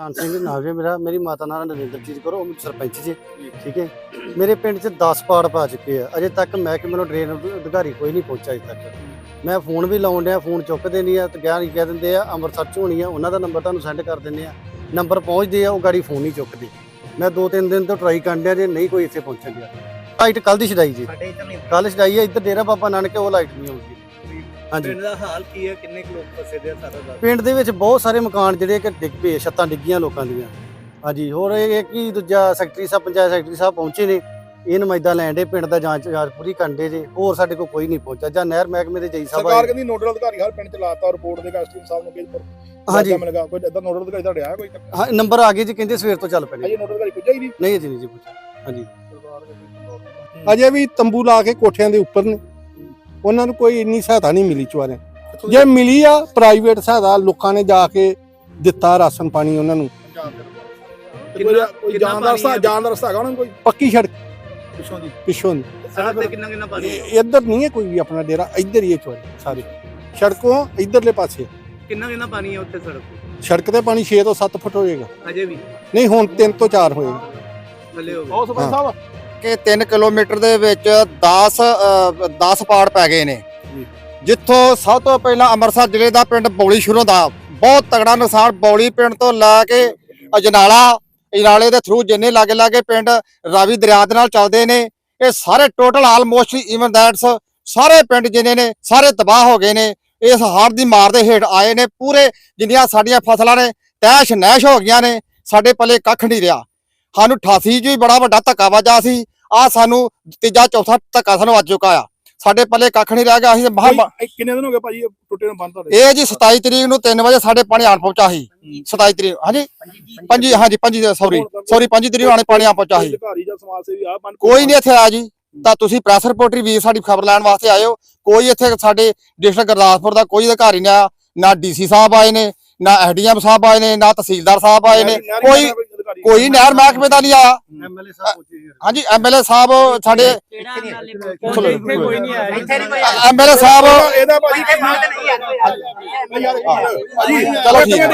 ਧਿਆਨ ਸਿੰਘ ਨਾਮ ਹੈ ਮੇਰਾ ਮੇਰੀ ਮਾਤਾ ਨਾਮ ਨਰਿੰਦਰਜੀਤ ਕਰੋ ਉਹ ਸਰਪੰਚ ਜੀ ਠੀਕ ਹੈ? ਮੇਰੇ ਪਿੰਡ 'ਚ 10 ਪਾੜ ਪਾ ਚੁੱਕੇ ਆ। ਅਜੇ ਤੱਕ ਮੈਂ ਕਿ ਮੈਨੂੰ ਡਰੇਨ ਅਧਿਕਾਰੀ ਕੋਈ ਨਹੀਂ ਪਹੁੰਚਿਆ ਅਜੇ ਤੱਕ। ਮੈਂ ਫੋਨ ਵੀ ਲਾਉਣ ਡਿਆ ਫੋਨ ਚੁੱਕਦੇ ਨਹੀਂ ਆ ਤੇ ਗਿਆ ਨਹੀਂ ਕਹਿ ਦਿੰਦੇ ਆ ਅੰਮ੍ਰਿਤਸਰ 'ਚ ਹੋਣੀ ਆ ਉਹਨਾਂ ਦਾ ਨੰਬਰ ਤੁਹਾਨੂੰ ਸੈਂਡ ਕਰ ਦਿੰਦੇ ਆ। ਨੰਬਰ ਪਹੁੰਚਦੇ ਆ ਉਹ ਗਾੜੀ ਫੋਨ ਨਹੀਂ ਚੁੱਕਦੀ। ਮੈਂ ਦੋ ਤਿੰਨ ਦਿਨ ਤੋਂ ਟਰਾਈ ਕਰਨ ਡਿਆ ਜੇ ਨਹੀਂ ਕੋਈ ਇੱਥੇ ਪਹੁੰਚਣ ਡਿਆ। ਲਾਈਟ ਕੱਲ ਦੀ ਛਡਾਈ ਜੀ। ਕੱਲ ਛਡਾਈ ਹੈ ਇੱਧਰ ਡੇਰਾ ਬਾਬਾ ਨਾਨਕ ਉਹ ਲਾਈਟ ਨਹੀਂ ਆਉਂਦੀ। ਹਾਂਜੀ। ਪਿੰਡ ਦਾ ਹਾਲ ਕੀ ਹੈ? ਕਿੰਨੇ ਕੁ ਲੋਕ ਫਸੇ ਦੇ ਆ ਸਾਰਾ ਦੱਸ ਪਿੰਡ ਦੇ ਵਿੱਚ ਬਹੁਤ ਸਾਰੇ ਮਕਾਨ ਜਿਹੜੇ ਕਿ ਡਿੱਗ ਪਏ ਛੱਤਾਂ ਡਿੱਗੀਆਂ ਲੋਕਾਂ ਦੀਆਂ। ਹਾਂਜੀ ਹੋਰ ਇਹ ਇੱਕ ਹੀ ਦੂਜਾ ਸੈਕਟਰੀ ਸਾਹਿਬ ਪੰਚਾਇਤ ਸੈਕਟਰੀ ਸਾਹਿਬ ਪਹੁੰਚੇ ਨੇ। ਇਹ ਨੁਮਾਇੰਦਾ ਲੈਣ ਦੇ ਪਿੰਡ ਦਾ ਜਾਂਚ ਜਾਂਚ ਪੂਰੀ ਕੰਡੇ ਜੇ ਹੋਰ ਸਾਡੇ ਕੋਲ ਕੋਈ ਨਹੀਂ ਪਹੁੰਚਿਆ। ਜਾਂ ਨਹਿਰ ਮਹਿਕਮੇ ਦੇ ਜਈ ਸਾਹਿਬ ਸਰਕਾਰ ਆਏ। ਕਹਿੰਦੀ ਨੋਡਲ ਅਧਿਕਾਰੀ ਹਰ ਪਿੰਡ ਚ ਲਾਤਾ ਰਿਪੋਰਟ ਦੇ ਐਸਟੀਐਮ ਸਾਹਿਬ ਨੂੰ ਕਿ ਹਾਂਜੀ। ਮਿਲੇਗਾ। ਕੋਈ ਇਦਾਂ ਨੋਡਲ ਅਧਿਕਾਰੀ ਤੁਹਾਡੇ ਆਇਆ ਕੋਈ? ਹਾਂ ਨੰਬਰ ਆ ਗਏ ਜੀ ਕਹਿੰਦੇ ਸਵੇਰ ਤੋਂ ਚੱਲ ਪੈਣੇ ਅਜੇ ਨੋਡਲ ਅਧਿਕਾਰੀ ਪੁੱਜਾ ਹੀ ਨਹੀਂ? ਨਹੀਂ ਜੀ ਨਹੀਂ ਜੀ ਪੁੱਛਿਆ ਹਾਂਜੀ। ਅਜੇ ਵੀ ਤੰਬੂ ਲਾ ਕੇ ਕੋਠਿਆਂ ਦੇ ਉੱਪਰ ਨੇ। ਉਹਨਾਂ ਨੂੰ ਕੋਈ ਇੰਨੀ ਸਹਾਇਤਾ ਨਹੀਂ ਮਿਲੀ ਚੁਆਰੇ ਜੇ ਮਿਲੀ ਆ ਪ੍ਰਾਈਵੇਟ ਸਹਾਇਤਾ ਲੋਕਾਂ ਨੇ ਜਾ ਕੇ ਦਿੱਤਾ ਰਾਸ਼ਨ ਪਾਣੀ ਉਹਨਾਂ ਨੂੰ। ਕਿੰਨਾ ਕੋਈ ਕਿੰਨਾ ਜਾਣ ਦਾ ਰਸਤਾ ਪਾਣੀ ਹੈ? ਜਾਣ ਦਾ ਰਸਤਾ ਹੈਗਾ ਉਹਨਾਂ ਨੂੰ ਕੋਈ? ਪੱਕੀ ਸੜਕ। ਪਿੱਛੋਂ ਦੀ। ਪਿੱਛੋਂ ਦੀ। ਸੜਕ ਤੇ ਕਿੰਨਾ ਕਿੰਨਾ ਪਾਣੀ ਹੈ? ਇਹ- ਇੱਧਰ ਨਹੀਂ ਹੈ ਕੋਈ ਵੀ ਆਪਣਾ ਡੇਰਾ ਇੱਧਰ ਹੀ ਹੈ ਚੁਆਰੇ ਸਾਰੇ। ਸੜਕੋਂ ਇੱਧਰਲੇ ਪਾਸੇ। ਕਿੰਨਾ ਕਿੰਨਾ ਪਾਣੀ ਹੈ ਉੱਥੇ ਸੜਕ ਤੇ? ਸੜਕ ਤੇ ਪਾਣੀ 6 ਤੋਂ 7 ਫੁੱਟ ਹੋਏਗਾ। ਅਜੇ ਵੀ? ਨਹੀਂ ਹੁਣ 3 ਤੋਂ 4 ਹੋਏਗਾ। ਥੱਲੇ ਹੋ ਬਹੁਤ ਸਰਪੰਚ ਹਾਂ। ਸਾਹਿਬ। ਕਿ 3 ਕਿਲੋਮੀਟਰ ਦੇ ਵਿੱਚ 10 ਅ, 10 ਪਾੜ ਪੈ ਗਏ ਨੇ। ਜਿੱਥੋਂ ਸਭ ਤੋਂ ਪਹਿਲਾਂ ਅੰਮ੍ਰਿਤਸਰ ਜ਼ਿਲ੍ਹੇ ਦਾ ਪਿੰਡ ਬੌਲੀ ਸ਼ੁਰੂ ਦਾ ਬਹੁਤ ਤਗੜਾ ਨੁਕਸਾਨ ਬੌਲੀ ਪਿੰਡ ਤੋਂ ਲੈ ਕੇ ਅਜਨਾਲਾ ਅਜਨਾਲੇ ਦੇ ਥਰੂ ਜਿੰਨੇ ਲਾਗੇ ਲਾਗੇ ਪਿੰਡ ਰਾਵੀ ਦਰਿਆ ਦੇ ਨਾਲ ਚੱਲਦੇ ਨੇ। ਇਹ ਸਾਰੇ ਟੋਟਲ ਆਲਮੋਸਟ ਇਵਨ ਦੈਟਸ ਸਾਰੇ ਪਿੰਡ ਜਿੰਨੇ ਨੇ ਸਾਰੇ ਤਬਾਹ ਹੋ ਗਏ ਨੇ। ਇਸ ਹੜ੍ਹ ਦੀ ਮਾਰ ਦੇ ਹੇਠ ਆਏ ਨੇ ਪੂਰੇ ਜਿੰਨੀਆਂ ਸਾਡੀਆਂ ਫਸਲਾਂ ਨੇ ਤੈਸ਼ ਨੈਸ਼ ਹੋ ਗਈਆਂ ਨੇ। ਸਾਡੇ ਪੱਲੇ ਕੱਖ ਨਹੀਂ ਰਿਹਾ। ਸਾਨੂੰ 88 ਚ ਵੀ ਬੜਾ ਵੱਡਾ ਧੱਕਾ ਵੱਜਾ ਸੀ। ਆ ਸਾਨੂੰ ਤੀਜਾ ਚੌਥਾ ਧੱਕਾ ਸਾਨੂੰ ਵੱਜ ਚੁੱਕਾ ਆ। ਸਾਡੇ ਪੱਲੇ ਕੱਖ ਨਹੀਂ ਰਹਿ ਗਿਆ ਅਸੀਂ ਮਹਾ ਕਿੰਨੇ ਦਿਨ ਹੋ ਗਏ ਭਾਜੀ ਟੁੱਟੇ ਨੂੰ ਬੰਦ ਤੁਹਾਡੇ? ਇਹ ਜੀ 27 ਤਰੀਕ ਨੂੰ 3 ਵਜੇ ਸਾਡੇ ਪਾਣੀ ਆਣ ਪਹੁੰਚਾ ਸੀ। 27 ਤਰੀਕ ਹਾਂਜੀ? ਪੰਜੀ ਹਾਂਜੀ ਪੰਜੀ ਸੌਰੀ ਸੌਰੀ ਪੰਜੀ ਤਰੀਕ ਆਣੇ ਪਾਣੀ ਆ ਪਹੁੰਚਾ ਸੀ। ਜਾਂ ਕੋਈ ਨਹੀਂ ਇੱਥੇ ਆਇਆ ਜੀ। ਤਾਂ ਤੁਸੀਂ ਪ੍ਰੈਸ ਰਿਪੋਰਟਰ ਵੀ ਸਾਡੀ ਖਬਰ ਲੈਣ ਵਾਸਤੇ ਆਏ ਹੋ। ਕੋਈ ਇੱਥੇ ਸਾਡੇ ਡਿਸਟ੍ਰਿਕਟ ਗੁਰਦਾਸਪੁਰ ਦਾ ਕੋਈ ਅਧਿਕਾਰੀ ਨਹੀਂ ਆਇਆ। ਨਾ ਡੀਸੀ ਸਾਹਿਬ ਆਏ ਨੇ ਨਾ ਐਸਡੀਐਮ ਸਾਹਿਬ ਆਏ ਨੇ ਨਾ ਤਹਿਸੀਲਦਾਰ ਸਾਹਿਬ ਆਏ ਨੇ। ਕੋਈ ਕੋਈ ਨਹਿਰ ਮਹਿਕਮੇ ਦਾ ਨਹੀਂ ਆਇਆ ਐਮਐਲਏ ਸਾਹਿਬ ਜੀ ਹਾਂਜੀ ਐਮਐਲਏ ਸਾਹਿਬ ਸਾਡੇ ਇੱਥੇ ਕੋਈ ਨਹੀਂ ਆਇਆ ਇੱਥੇ ਨਹੀਂ ਕੋਈ ਐਮਐਲਏ ਸਾਹਿਬ ਇਹਦਾ ਭਾਜੀ ਚਲੋ ਠੀਕ। ਹੈ